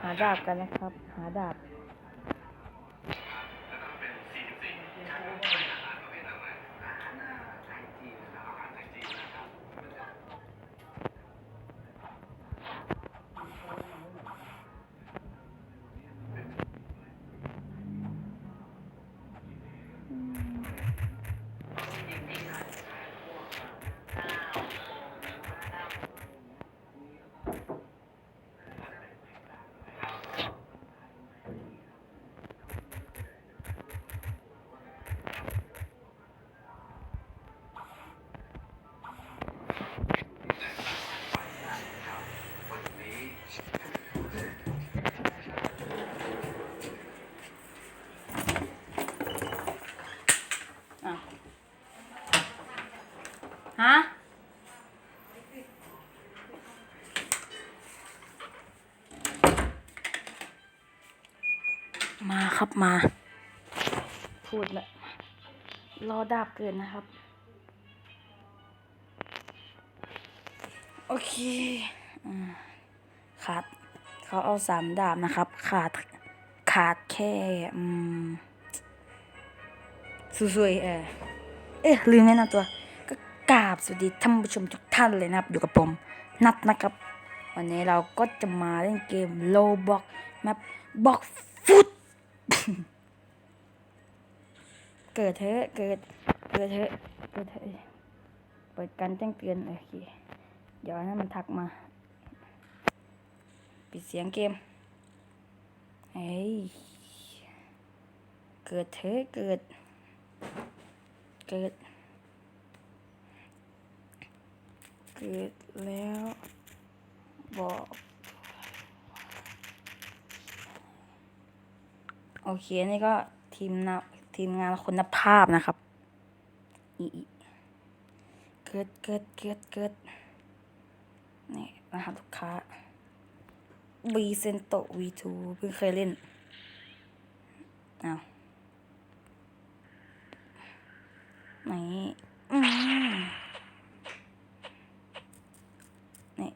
หาดาบกันนะครับ หาดาบ มาครับมา พูดละรอดาบเกินนะครับ โอเคอ่าขาดเขาเอาสามดาบนะครับ ขาดขาดแค่อืมสวยๆเออเอ๊ะลืมแนะนำตัว ก็กราบสวัสดีท่านผู้ชมทุกท่านเลยนะครับ อยู่กับผม นัดนะครับ วันนี้เราก็จะมาเล่นเกมโลบอกแมปบอกฟุต เกิดเถอะเกิด เกิดเถอะเกิดเถอะเปิดการแจ้งเตือนโอเคเดี๋ยวให้มันทักมา ปิดเสียงเกมเฮ้ยเกิดเถอะเกิด เกิด เกิดแล้วบอก โอเค นี่ก็ทีมนะทีมงานคุณภาพนะครับอีเกิดเกิดเกิดเกิดนี่รหัสลูกค้า v ีเซนโต V2 เพิ่งเคยเล่นอ้าวไหนอืมนี่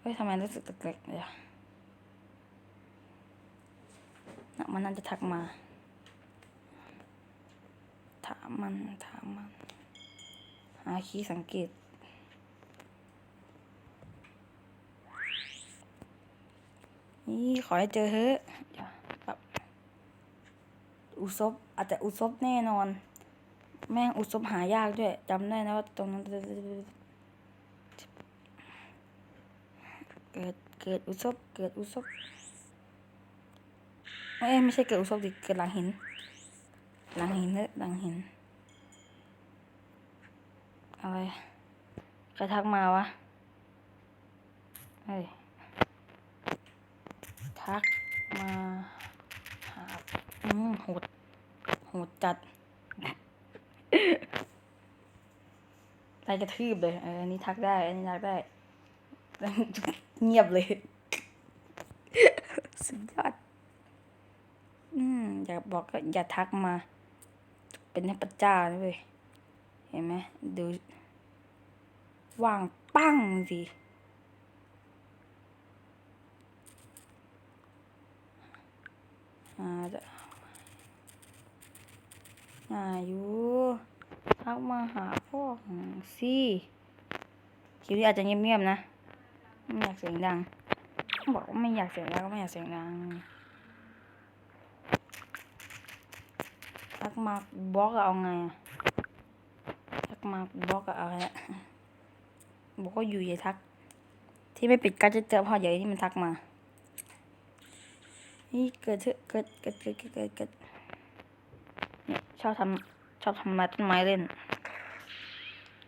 เฮ้ยทำไมรู้สึกตะเกๆเลยอะน่ะ มันน่าจะทักมา ถามมันถามมันหาคีย์สังเกตนี่ขอให้เจอเถอะเดี๋ยแบบอุซบอาจจะอุซบแน่นอน แม่งอุซบหายากด้วยจำได้นะว่าตรงนั้นเกิดเกิดอุซบเกิดอุซบ อ้ยไม่ใช่เกิดอุซบดิเกิดหลังหิน หลังหินเนอะหลังหิน อะไรใครทักมาวะเฮ้ยทักมาหาอืมโหดโหดจัดไล่กระทืบเลยเอออันนี้ทักได้อันนี้ทักได้เงียบเลย สุดยอด อืมอย่าบอกก็อย่าทักมา เป็นให้พระเจ้านเว้ยเห็นไหมดูว่างปั้งสิอ่าจะอ่าอยู่ทักมาหาพ่อของสิคลิปนี้อาจจะเงียบๆนะ ไม่อยากเสียงดัง บอกว่าไม่อยากเสียงดังก็ไม่อยากเสียงดัง ทักมาบล็อกเอาไงอะทักมาบล็อกเอาไงอะบอกว่าอยู่อย่าทัก ที่ไม่ปิดการจะเตือนพอใหญ่ที่มันทักมา นี่เกิดเถอเกิดเกิดเกิดเกิดเกิดเนี่ยชอบทำชอบทำลายต้นไม้เล่น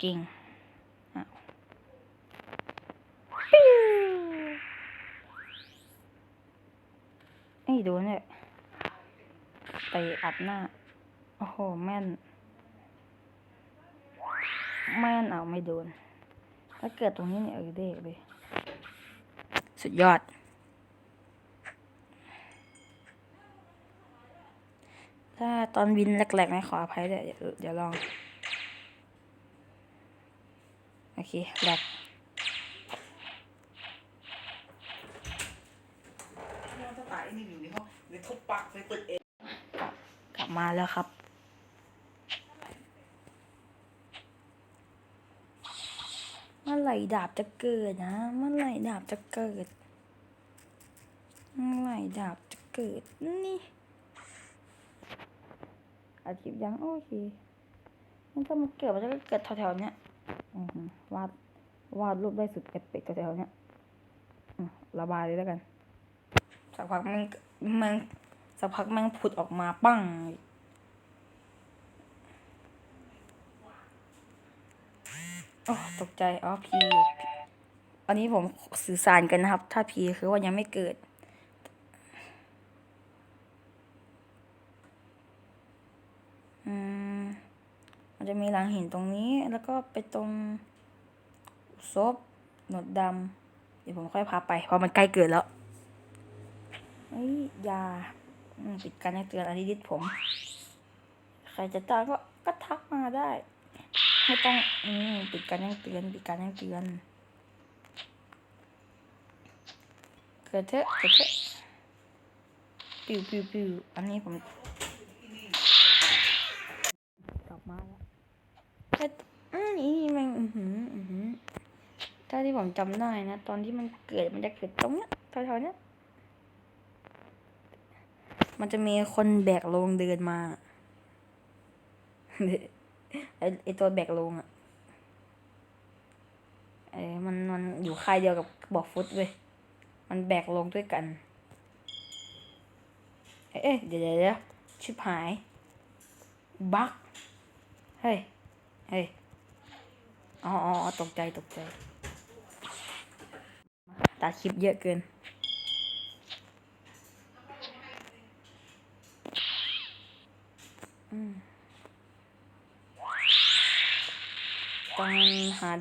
จริงอ้าวปิ้วนี่ดูเนี่ยเตะอัดหน้า โอ้โห แม่น แม่นเอาไม่โดน ถ้าเกิดตรงนี้เนี่ยเออเด็กเลย สุดยอด ถ้าตอนวินแหลกๆนะขออภัยด้วยเดี๋ยวเดี๋ยวลอง โอเคแหลกถ้าตายไอ้นี่อยู่ในห้องในทุบปากไปเปิดเองกลับมาแล้วครับ เมื่อไห ร่ดาบจะเกิดนะ เมื่อไหร่ดาบจะเกิด เมื่อไหร่ดาบจะเกิดนี่อาชีพยังโอเคมันถ้ามันเกิดมันจะเกิดแถวๆเนี้ยวาดวาดรูปได้สุดเอฟเฟกต์แถวๆเนี้ยระบายเลยแล้วกัน สักพักมันมันสักพักมันผุดออกมาปั้ง โอ้ตกใจ อ๋อพีอันนี้ผมสื่อสารกันนะครับ ถ้าพีคือว่ายังไม่เกิด อืม มันจะมีหลังหินตรงนี้ แล้วก็ไปตรงซบหนวดดำ เดี๋ยวผมค่อยพาไป เพราะมันใกล้เกิดแล้วเฮ้ยอยาปิดการแจ้งเตือนอันนี้ดิดผม ใครจะจ้างก็ก็ทักมาได้ ไม่ต้อง อืมปิดการแจ้งเตือนปิดการแจ้งเตือนเกิดเถอะเกิดเถอะปิวปิวปิวอันนี้ผมกลับมาแล้วแต่อันนี้มันอือหืออือหือถ้าที่ผมจำได้นะ ตอนที่มันเกิดมันจะเกิดตรงเนี้ยแถวๆเนี้ยมันจะมีคนแบกโลงเดินมา ไอไอตัวแบกลงอะไอมันมันอยู่ค่ายเดียวกับบอกฟุตเว้ยมันแบกลงด้วยกัน เอ๊ะเดี๋ยวเดี๋ยวเดี๋ยวชิบหาย บักเฮ้ย เฮ้ยอ๋ออ๋ออ๋อตกใจตกใจ ตัดคลิปเยอะเกิน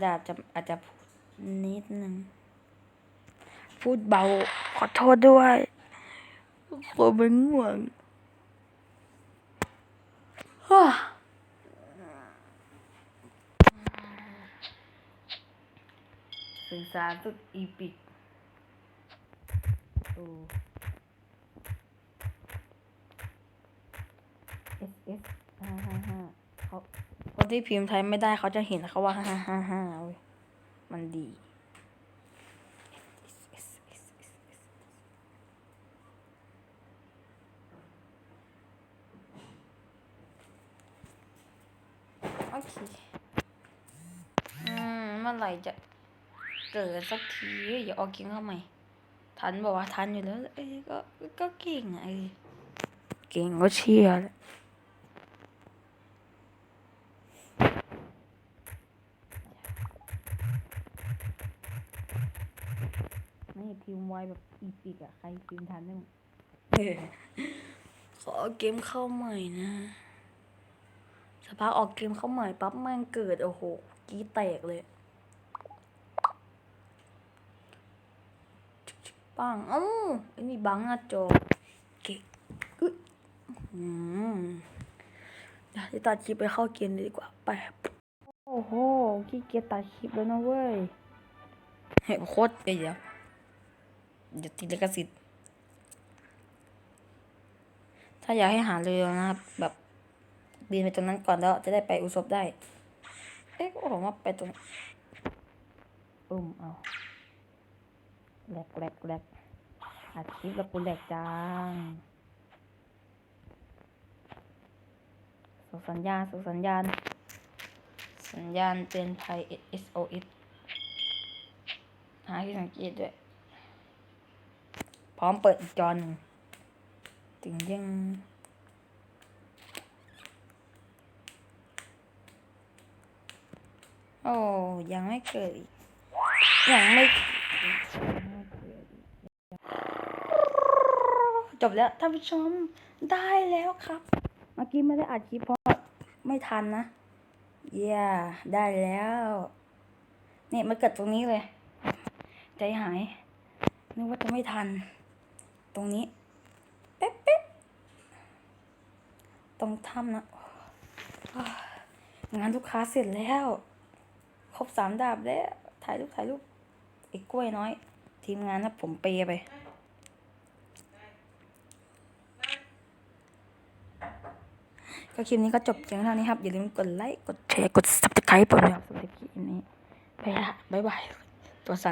ดาบจะอาจจะพูดนิดนึง พูดเบา ขอโทษด้วยผมเป็นห่วงฮ่าสื่อสารสุดอีปิกโอ้ S S ห้าห้าห้าเขา ที่พิมพ์ไทยไม่ได้เขาจะเห็นเขาว่าห้าห้าห้าเว้ยมันดี S S S S S โอเค อืมเมื่อไหร่จะเกิดสักทีอย่าออกเก่งเข้าใหม่ ทันบอกว่าทันอยู่แล้ว เอ้ยก็ก็เก่งอะเอ้ยเก่งก็เชียร์ พิมพ์ไว้แบบอีปิกอะใครพิมพ์ทันได้หมดขอเกมเข้าใหม่นะสภาพกออกเกมเข้าใหม่ปั๊บแม่งเกิด โอ้โหกรี้แตกเลยปังเอ้าไอ้นี่บังหน้าจอเก่งอุ๊ยอืมเดี๋ยวจะตัดคลิปไปเข้าเกมเลยดีกว่าไปโอ้โหขี้เกียจตัดคลิปแล้วนะเว้ยเฮ้ยโคตรเดี๋ยวเดี๋ยวติดลิขสิทธิ์ถ้าอยากให้หาเร็วนะครับ แบบบินไปตรงนั้นก่อนแล้วจะได้ไปอุศบได้ เอ๊ะก็ผมว่าไปตรงอุ้มเอาแหลกแหลกแหลกอัดคลิปแล้วกูแหลกจังส่งสัญญาณส่งสัญญาณ สัญญาณเตือนภัย SOS หาที่สังเกตด้วย ร้อมเปิดอีกจอหนึ่งถึงยังโอ้ยังไม่เกิดอีก ยังไม่จบแล้วท่านผู้ชมได้แล้วครับ เมื่อกี้ไม่ได้อัดคลิปเพราะไม่ทันนะเย้ได้แล้ว นี่มาเกิดตรงนี้เลย ใจหายนึกว่าจะไม่ทัน ตรงนี้เป๊ะเป๊ะตรงถ้ำนะงานลูกค้าเสร็จแล้ว ครบสามดาบแล้ว ถ่ายรูปถ่ายรูปไอ้กล้วยน้อย ทีมงานนะผมเปย์ไปก็คลิปนี้ก็จบเพียงเท่านี้ครับ อย่าลืมกดไลค์ กดแชร์ กด subscribe ผมนะครับสำหรับคลิปนี้ ไปละบ๊ายบาย ตัวสั่น